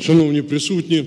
Шановні присутні,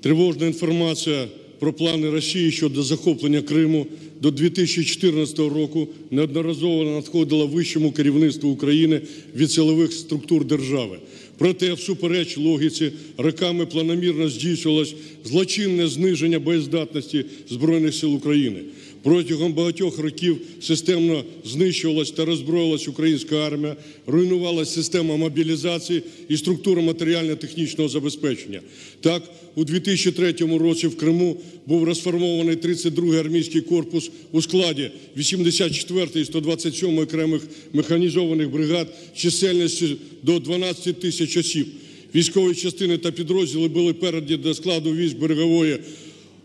тривожна інформація про плани Росії щодо захоплення Криму до 2014 року неодноразово надходила вищому керівництву України від силових структур держави. Проте, всупереч логіці, роками планомірно здійснювалось злочинне зниження боєздатності Збройних сил України. Протягом багатьох років системно знищувалась та роззброювалась українська армія, руйнувалась система мобілізації і структура матеріально-технічного забезпечення. Так, у 2003 році в Криму був розформований 32-й армійський корпус у складі 84-ї і 127-ї окремих механізованих бригад чисельністю до 12 тисяч осіб. Військові частини та підрозділи були передані до складу військ берегової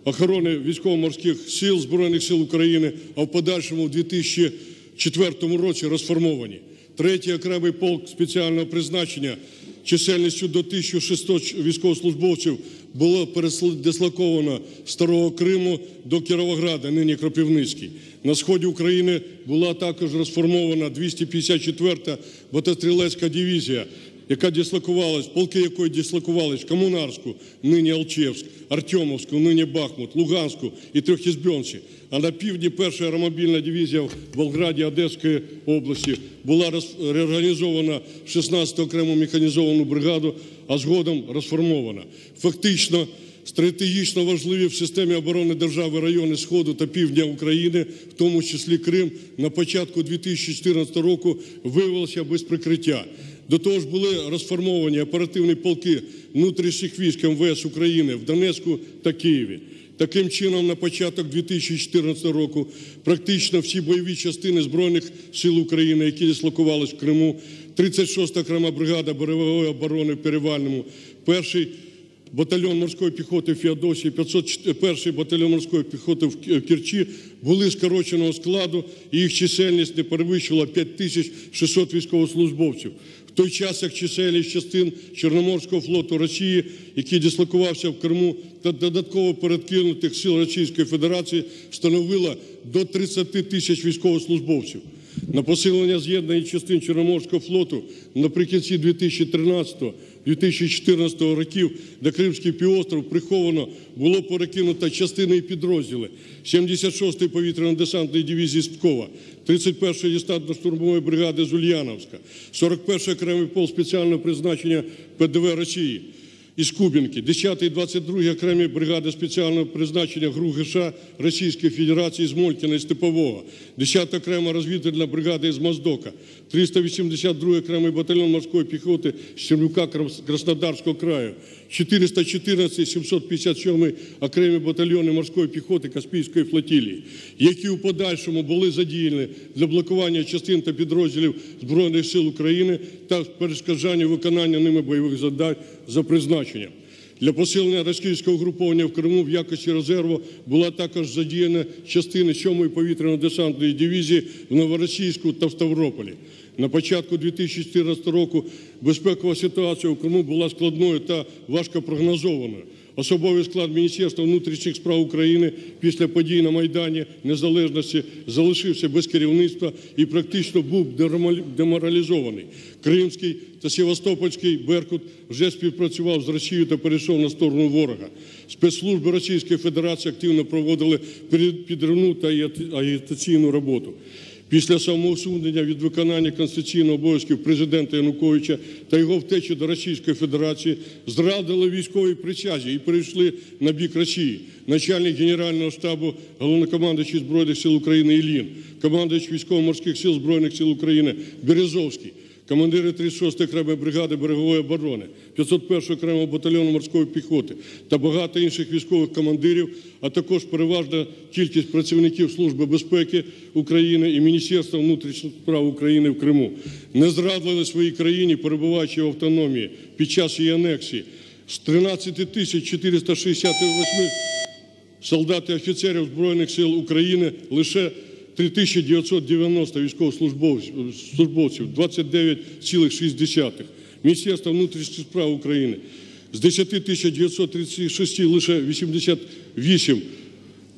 охорони військово-морських сил Збройних сил України, а в подальшому в 2004 році розформовані. Третій окремий полк спеціального призначення чисельністю до 1600 військовослужбовців було передислоковано з Старого Криму до Кіровограда, нині Кропивницький. На сході України була також розформована 254-та мотострілецька дивізія, яка дислокувалась, полки якої дислокувались Комунарську, нині Алчевськ, Артемовську, нині Бахмут, Луганську і Трьохізбьонці. А на півдні перша аеромобільна дивізія в Болграді Одеської області була реорганізована в 16-ту окрему механізовану бригаду, а згодом розформована. Фактично, стратегічно важливі в системі оборони держави райони Сходу та Півдня України, в тому числі Крим, на початку 2014 року виявилися без прикриття. До того ж були розформовані оперативні полки внутрішніх військ МВС України в Донецьку та Києві. Таким чином, на початок 2014 року практично всі бойові частини Збройних сил України, які дислокувались в Криму, 36-та окрема бригада берегової оборони в Перевальному, перший батальйон морської піхоти в Феодосії, 501 батальйон морської піхоти в Керчі були скороченого складу, і їх чисельність не перевищила 5600 військовослужбовців. Той час, як чисельність частин Чорноморського флоту Росії, який дислокувався в Криму, та додатково передкинутих сил Російської Федерації становила до 30 тисяч військовослужбовців. На посилення з'єднання частин Чорноморського флоту наприкінці 2013-2014 років на Кримський півостров приховано було перекинуто частини і підрозділи. 76-ї повітряно-десантної дивізії з Пскова, 31-ї десантно-штурмової бригади з Ульяновська, 41-й окремий пол спеціального призначення ПДВ Росії із Кубінки, 10 і 22 окремі бригади спеціального призначення ГРУ ГШ Російської Федерації з Молькіна і Степового, 10 окрема розвідувальна бригада із Моздока, 382 окремий батальйон морської піхоти з Чернюка Крас- Краснодарського краю, 414 757 окремі батальйони морської піхоти Каспійської флотилії, які у подальшому були задіяні для блокування частин та підрозділів Збройних сил України та перешкоджання виконання ними бойових завдань за призначенням. Для посилення російського угруповання в Криму в якості резерву була також задіяна частина 7-ї повітряно-десантної дивізії в Новоросійську та в Ставрополі. На початку 2014 року безпекова ситуація у Криму була складною та важкопрогнозованою. Особовий склад Міністерства внутрішніх справ України після подій на Майдані Незалежності залишився без керівництва і практично був деморалізований. Кримський та Севастопольський Беркут вже співпрацював з Росією та перейшов на сторону ворога. Спецслужби Російської Федерації активно проводили підривну та агітаційну роботу. Після самоусунення від виконання конституційного обов'язків президента Януковича та його втечі до Російської Федерації зрадили військовій присязі і перейшли на бік Росії. Начальник Генерального штабу, головнокомандуючий Збройних сил України Ілін, командуючий військово-морських сил Збройних сил України Березовський, командири 36-ї окремої бригади берегової оборони, 501-го окремого батальйону морської піхоти та багато інших військових командирів, а також переважна кількість працівників Служби безпеки України і Міністерства внутрішніх справ України в Криму не зрадили своїй країні, перебуваючи в автономії під час її анексії. З 13 тисяч 468 солдат і офіцерів Збройних сил України лише 3990 військовослужбовців, службовців, 29,6. Міністерство внутрішніх справ України з 10 936 лише 88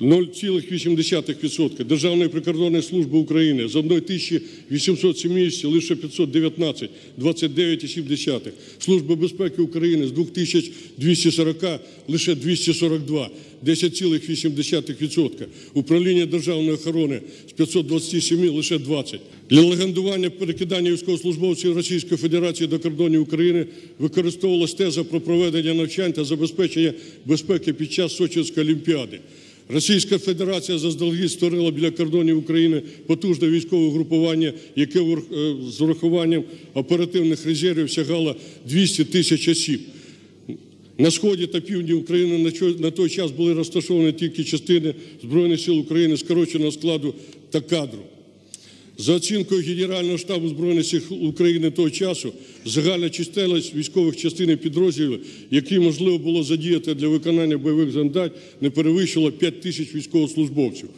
0,8%. Державної прикордонної служби України з 1870 лише 519, 29,7%. Служби безпеки України з 2240 лише 242, 10,8%. Управління державної охорони з 527 лише 20. Для легендування перекидання військовослужбовців Російської Федерації до кордонів України використовувалась теза про проведення навчань та забезпечення безпеки під час Сочинської олімпіади. Російська Федерація заздалегідь створила біля кордонів України потужне військове групування, яке е, з урахуванням оперативних резервів сягало 200 тисяч осіб. На сході та півдні України на той час були розташовані тільки частини Збройних сил України скороченого складу та кадру. За оцінкою Генерального штабу Збройних сил України того часу, загальна чисельність військових частин і підрозділів, які можливо було задіяти для виконання бойових завдань, не перевищила 5 тисяч військовослужбовців.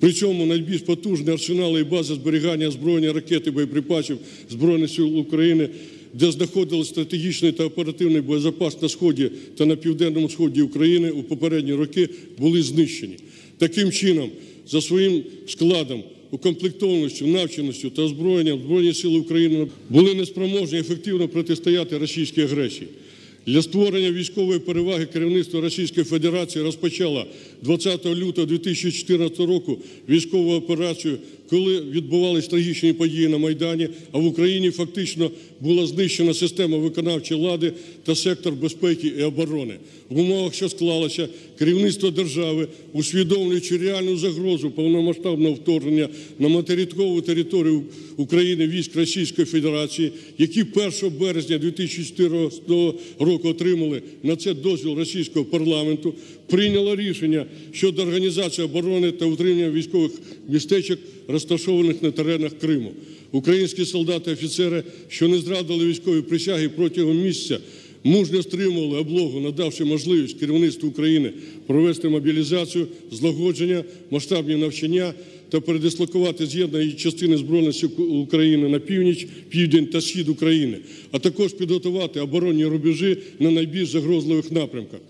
При цьому найбільш потужні арсенали і бази зберігання озброєння ракет і боєприпасів Збройних сил України, де знаходились стратегічний та оперативний боєзапас на сході та на південному сході України у попередні роки, були знищені. Таким чином, за своїм складом, укомплектованістю, навченістю та озброєнням Збройні сили України були неспроможні ефективно протистояти російській агресії. Для створення військової переваги керівництво Російської Федерації розпочало 20 лютого 2014 року військову операцію, коли відбувалися трагічні події на Майдані, а в Україні фактично була знищена система виконавчої влади та сектор безпеки і оборони. В умовах, що склалося, керівництво держави, усвідомлюючи реальну загрозу повномасштабного вторгнення на материкову територію України військ Російської Федерації, які 1 березня 2014 року отримали на це дозвіл російського парламенту, прийняло рішення щодо організації оборони та утримання військових містечок, розташованих на теренах Криму. Українські солдати, офіцери, що не зрадили військові присяги протягом місяця, мужньо стримували облогу, надавши можливість керівництву України провести мобілізацію, злагодження, масштабні навчання та передислокувати з'єднані частини Збройних сил України на північ, південь та схід України, а також підготувати оборонні рубежі на найбільш загрозливих напрямках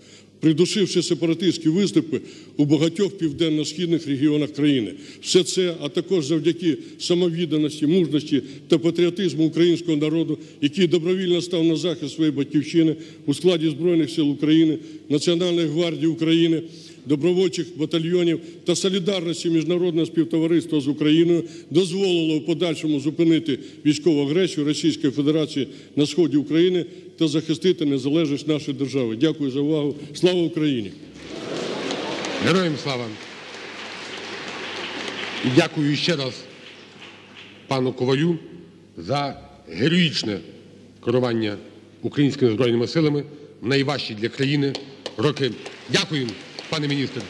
придушивши сепаратистські виступи у багатьох південно-східних регіонах країни. Все це, а також завдяки самовідданості, мужності та патріотизму українського народу, який добровільно став на захист своєї батьківщини у складі Збройних сил України, Національної гвардії України, добровольчих батальйонів та солідарності міжнародного співтовариства з Україною дозволило в подальшому зупинити військову агресію Російської Федерації на сході України та захистити незалежність нашої держави. Дякую за увагу. Слава Україні! Героям слава! І дякую ще раз пану Ковалю за героїчне керування українськими збройними силами в найважчі для країни роки. Дякую, Panie ministrze.